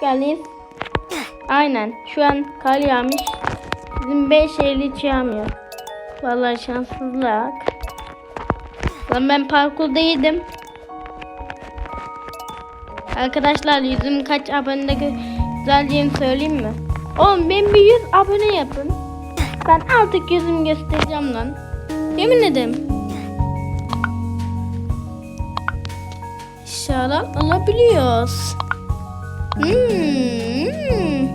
geldiniz. Aynen. Şu an kar yağmış. Bizim 5 şehirli hiç yağmıyor. Vallahi şanssızlık. Lan ben parkurdaydım. Arkadaşlar yüzüm kaç abonede güzelliğini söyleyeyim mi? Oğlum ben bir 100 abone yapın. Ben artık yüzümü göstereceğim lan. Yemin ederim. İnşallah alabiliyoruz. Hmm.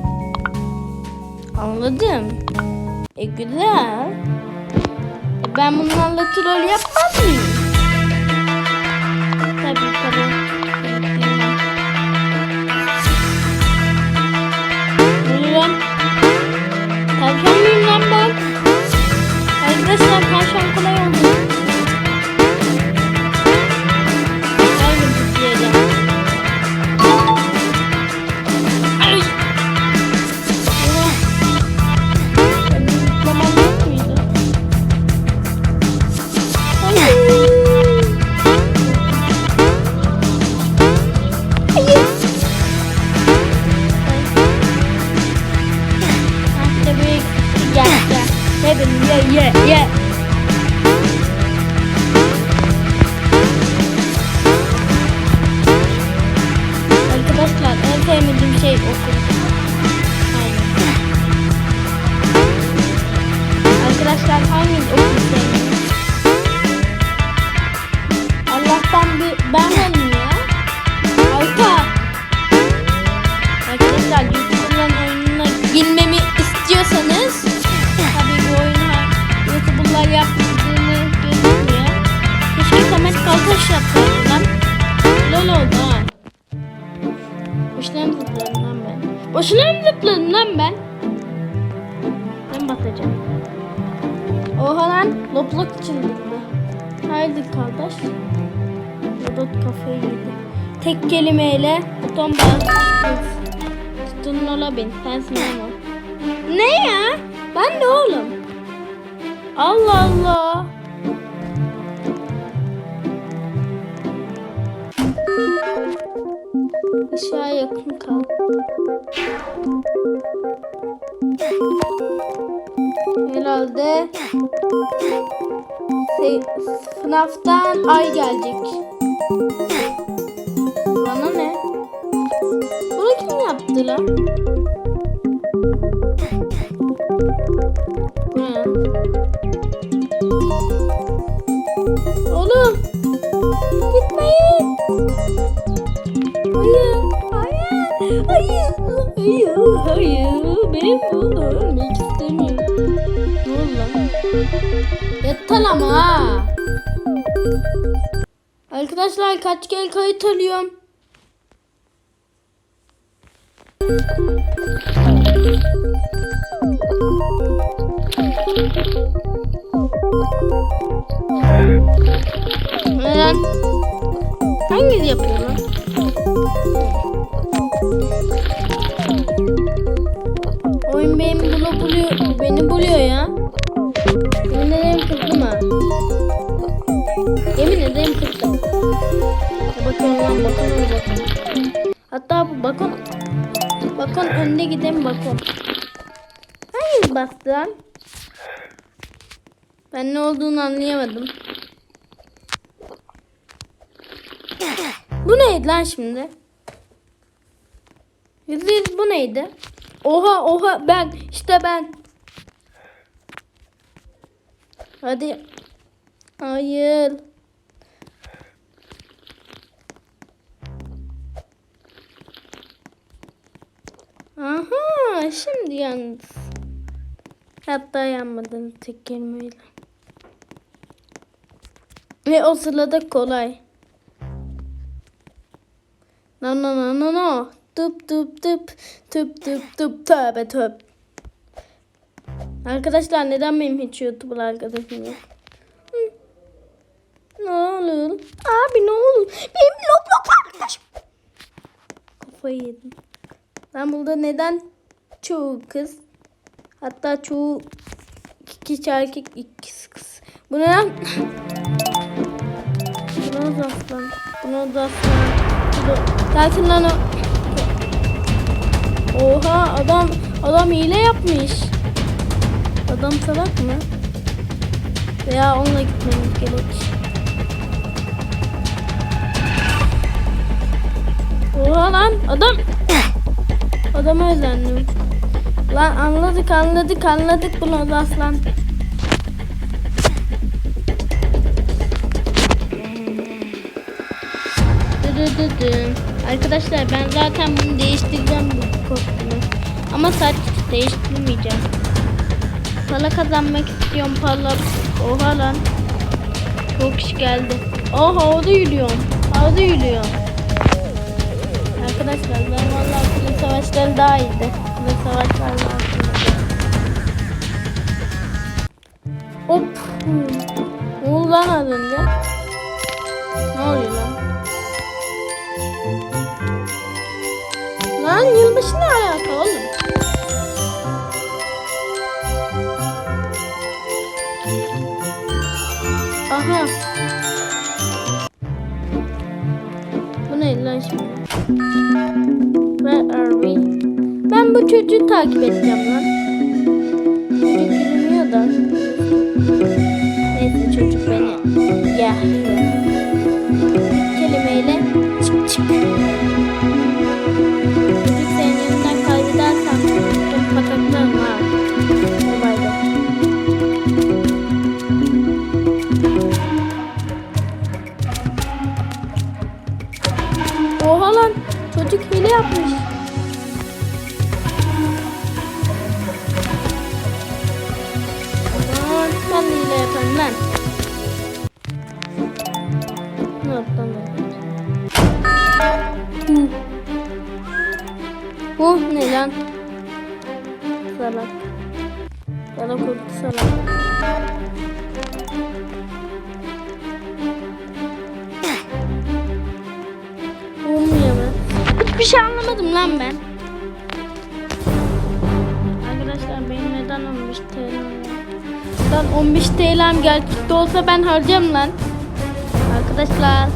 Anladım. E güzel. E, ben bunlarla troll yapmaz mıyım? Tabii tabii. yeah, yeah. Yapsaydı lan. Lol oldu ha. Boşuna mı zıpladım lan ben? Boşuna mı zıpladım lan ben? Ben batacağım. Oha lan lopluk çıldırdı. Haydi kardeş. Robot kafayı yedi. Tek kelimeyle buton bas. Tutun ola bin. Sensin ama. Ne ya? Ben de oğlum. Allah Allah. Aşağı yakın kal. Herhalde Se- FNAF'tan ay gelecek. Bana ne? Bunu kim yaptı lan? Oğlum! Bunu ölmek istemiyorum. Ne oldu lan? Yeter ama ha! Arkadaşlar kaç kere kayıt alıyorum? Neden? Hangisi yapıyor lan? Oyun benim bunu buluyor, beni buluyor ya. Yemin ederim kızdım ha. Yemin ederim kızdım. Bakın lan bakın bakın. Hatta bu bakın. Bakın önde giden bakın. Hangi bastı lan? Ben ne olduğunu anlayamadım. Bu neydi lan şimdi? Yüzde yüz bu neydi? Oha oha ben işte ben. Hadi. Hayır. Aha şimdi yalnız. Hatta yanmadın tek kelimeyle. Ve o sırada kolay. No no no no no. Tıp tıp tıp tıp tıp tıp tövbe töp. Arkadaşlar neden benim hiç YouTuber arkadaşım yok? Ne olur? Abi ne olur? Benim loblok arkadaşım. Kafayı yedim. Ben burada neden çoğu kız hatta çoğu iki erkek ikisi kız. Bu ne lan? Buna da aslan. Buna da aslan. Gelsin lan o. Oha adam adam hile yapmış. Adam salak mı? Veya onunla gitmemiz gerek. Oha lan adam Adama özendim. Lan anladık anladık anladık bunu aslan. Dıdıdıdı. Arkadaşlar ben zaten bunu değiştireceğim bu kostümü. Ama saç değiştirmeyeceğim. Para kazanmak istiyorum para. Oha lan. Çok kişi geldi. Oha havada yürüyorum. Havada yürüyorum. Arkadaşlar ben vallahi kule savaşları daha iyiydi. Kule savaşlar daha iyiydi. Hop. Ne oldu? Lan yılbaşı ne oğlum? Aha. Bu ne lan şimdi? Where are we? Ben bu çocuğu takip edeceğim lan. Çocuk yürümüyor da. Neyse çocuk beni yahıyor. Kelimeyle çık çık. Ben de hile yaparım lan. Ne ben? Bu ne lan? Salak. Salak oldu salak. Olmuyor mu? Hiçbir şey anlamadım lan ben. Lan 15 TL'm gerçekte olsa ben harcam lan. Arkadaşlar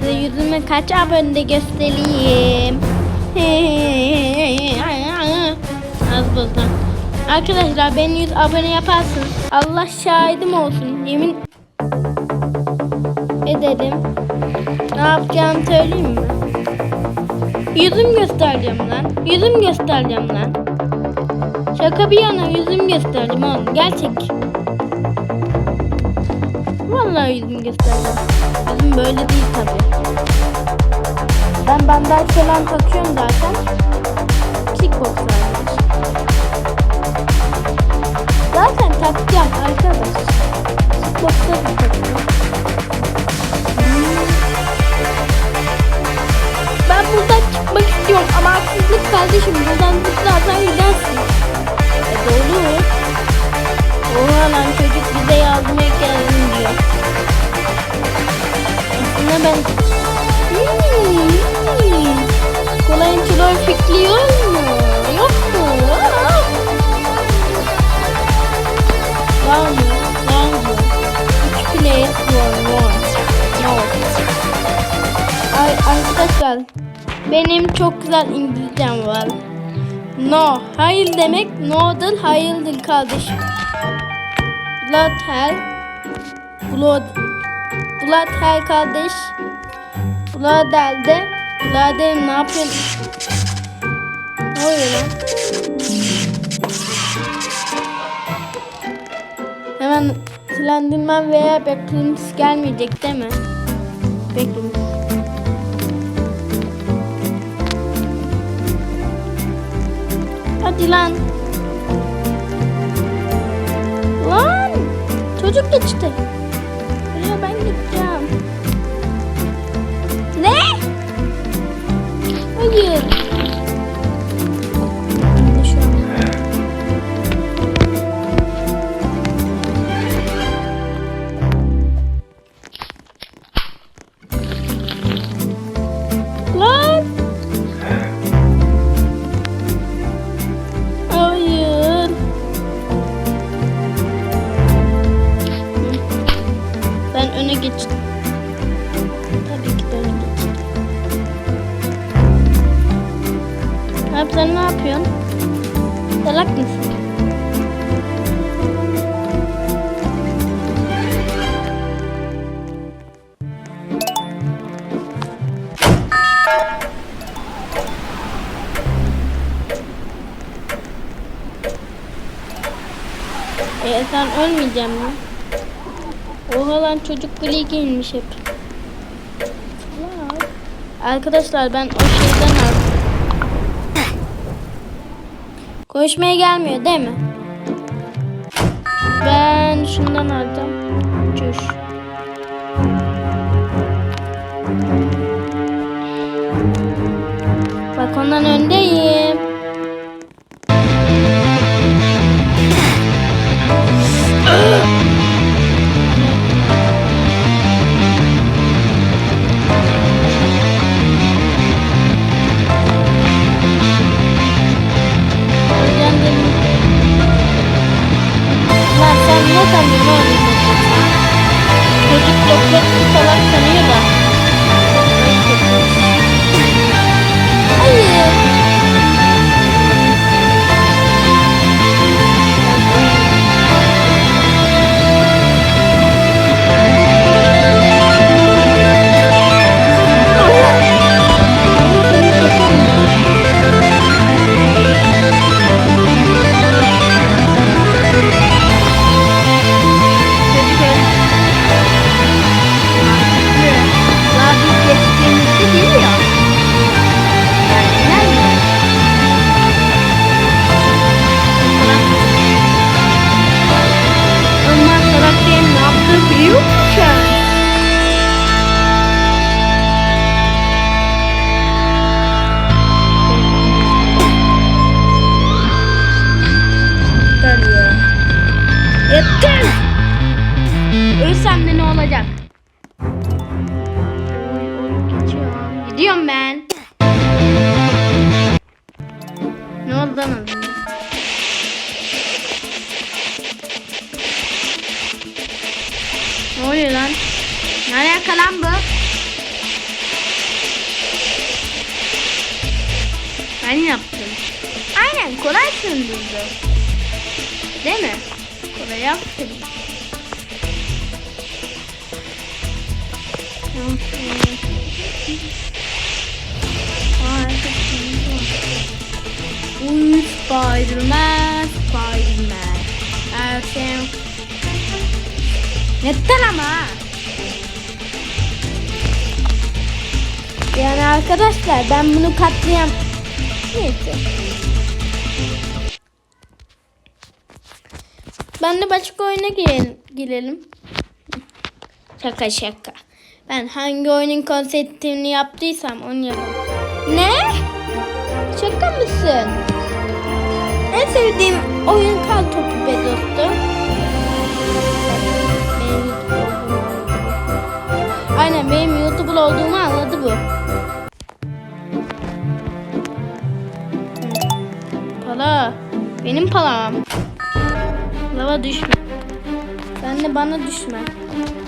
size yüzümü kaç abone göstereyim. Az bozdan. Arkadaşlar beni 100 abone yaparsın. Allah şahidim olsun. Yemin ederim. Ne yapacağımı söyleyeyim mi? Yüzüm göstereceğim lan. Yüzüm göstereceğim lan. Şaka bir yana yüzüm göstereceğim oğlum. Gerçek. Vallahi yüzüm göstereceğim. Yüzüm böyle değil tabi. Ben bandaj falan takıyorum zaten. Kickbox hariç. Zaten takacağım arkadaş. Kickbox'ta da takıyorum. Ben buradan çıkmak istiyorum ama haksızlık kardeşim. Buradan zıplarsan gidersin. E doğru. Oha lan çocuk bize yardıma geldim diyor. Aslında ben... Hmm. Kolay troll fikri yok mu? Yok mu? Var mı? Var mı? Üç place var. Var. Arkadaşlar benim çok güzel İngilizcem var. No, hayır demek no'dur, hayırdır kardeşim. Blood hell, blood, blood hell kardeş. Blood hell de, blood hell ne yapıyorsun? Ne oluyor lan? Hemen silendirmem veya beklentisi gelmeyecek değil mi? Beklentisi. Hadi lan. Lan. Çocuk geçti. Buraya ben gideceğim. Ne? Hayır. Sen ne yapıyorsun? Salak mısın? E sen ölmeyeceğim mi? Oha lan çocuk gri giyinmiş hep. Arkadaşlar ben o şeyden aldım. Konuşmaya gelmiyor değil mi? Ben şundan alacağım. Çüş. Bak ondan öndeyim. Çocuk doktor Kolay söndürdü. Değil mi? Kolay yaptım. Uy Spiderman, Spiderman. Her şey... Yeter ama. Yani arkadaşlar ben bunu katlayam... Neyse. Ben de başka oyuna girelim. girelim. Şaka şaka. Ben hangi oyunun konseptini yaptıysam onu yapalım. Ne? Şaka mısın? En sevdiğim oyun kal topu be dostum. Aynen benim YouTube'lu olduğumu anladı bu. Pala. Benim palam. Lava düşme. Sen de bana düşme.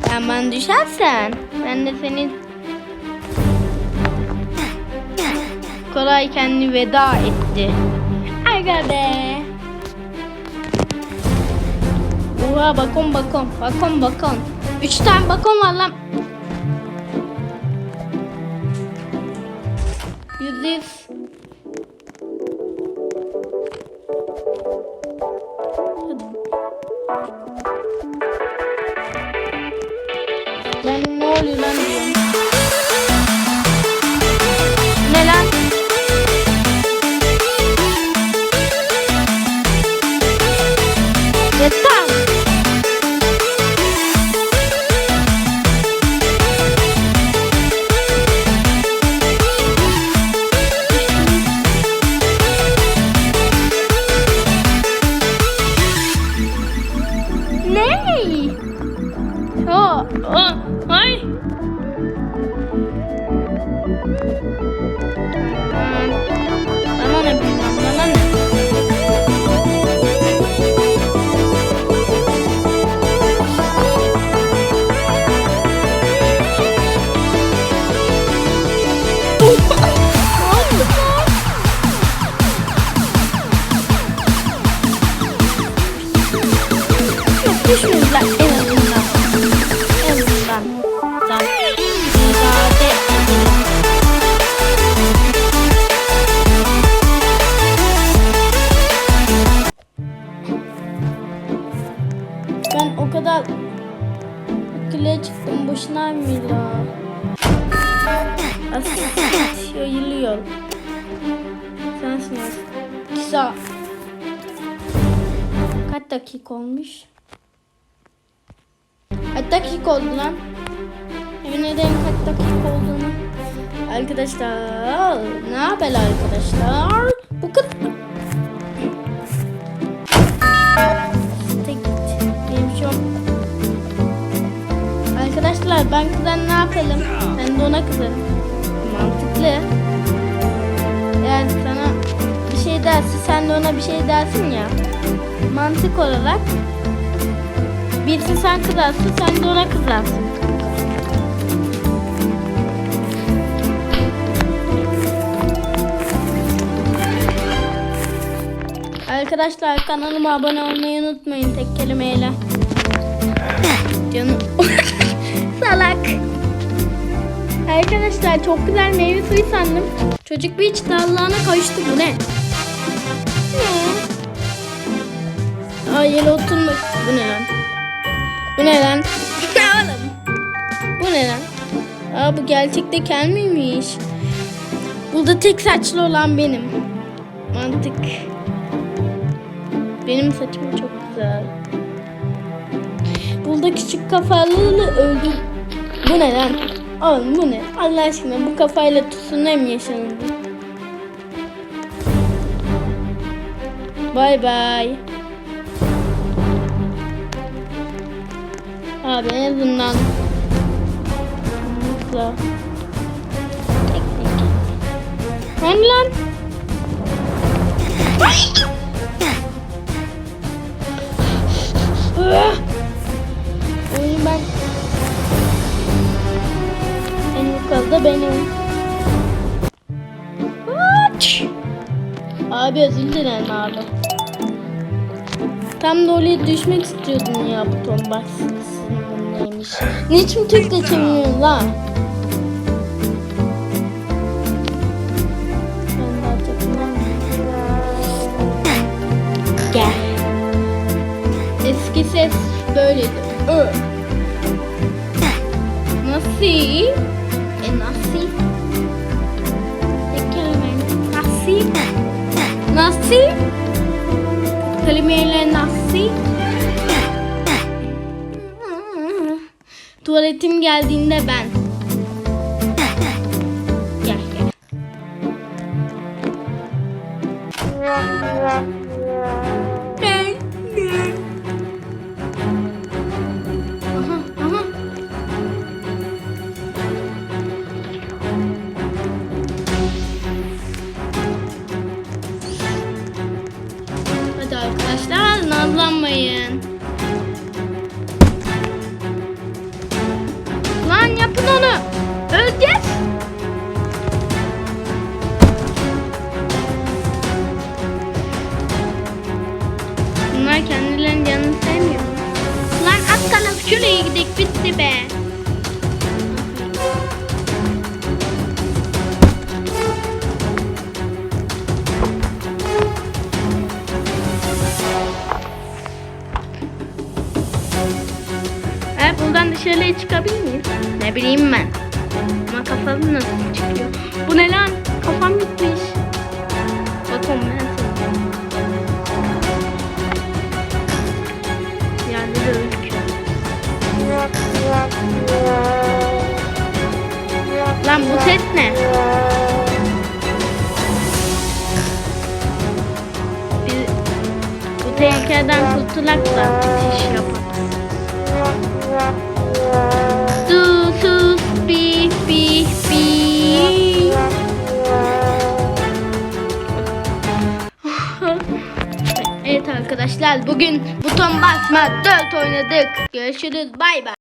Sen bana düşersen ben de seni kolay kendini veda etti. Aga be. Oha bakon bakon. Bakon bakon. Üç tane bakon var lan. Yüzde Kaç dakika olmuş? Kaç dakika oldu lan? Emin ederim kaç dakika olduğunu. Arkadaşlar ne haber arkadaşlar? Bu kız... Şu Arkadaşlar ben kızdan ne yapalım? Ben de ona kızarım. Mantıklı. Yani sana şey dersin sen de ona bir şey dersin ya. Mantık olarak birisi sen kızarsın sen de ona kızarsın. Arkadaşlar kanalıma abone olmayı unutmayın tek kelimeyle. Canım. Salak. Arkadaşlar çok güzel meyve suyu sandım. Çocuk bir içti Allah'ına koştu bu ne? Ne? Ay yere oturmak. Bu ne lan? Bu ne lan? ne oğlum? Bu ne lan? Aa bu gerçekte kel miymiş? Burada tek saçlı olan benim. Mantık. Benim saçım çok güzel. Burada küçük kafalı öldü. Bu ne lan? Oğlum bu ne? Allah aşkına bu kafayla tutsun mu Bay bay. Abi en azından Mutlu. Hani lan? Oyun ben en yukarıda benim. Aç! Abi özür dilerim abi. Tam da oraya düşmek istiyordum ya bu ton baskısının neymiş. Niçin? Ben daha çok Gel. Eski ses böyleydi. Ö. Nasıl? E nasıl? Tek. Nasıl? Nasıl? Kelimeyle nasıl? Tuvaletim geldiğinde ben. Onu. Öleceğiz. Bunlar kendilerinin canını sevmiyor. Lan at kalıp şuraya gidelim bitti be. E buradan dışarıya çıkabilir? Bileyim ben. Ama kafam nasıl çıkıyor? Bu ne lan? Kafam gitmiş. Bakın ben Yani de öldük. Lan bu ses ne? Biz bu tehlikeden kurtulak da bitiş yapalım. Arkadaşlar bugün buton basma 4 oynadık. Görüşürüz bay bay.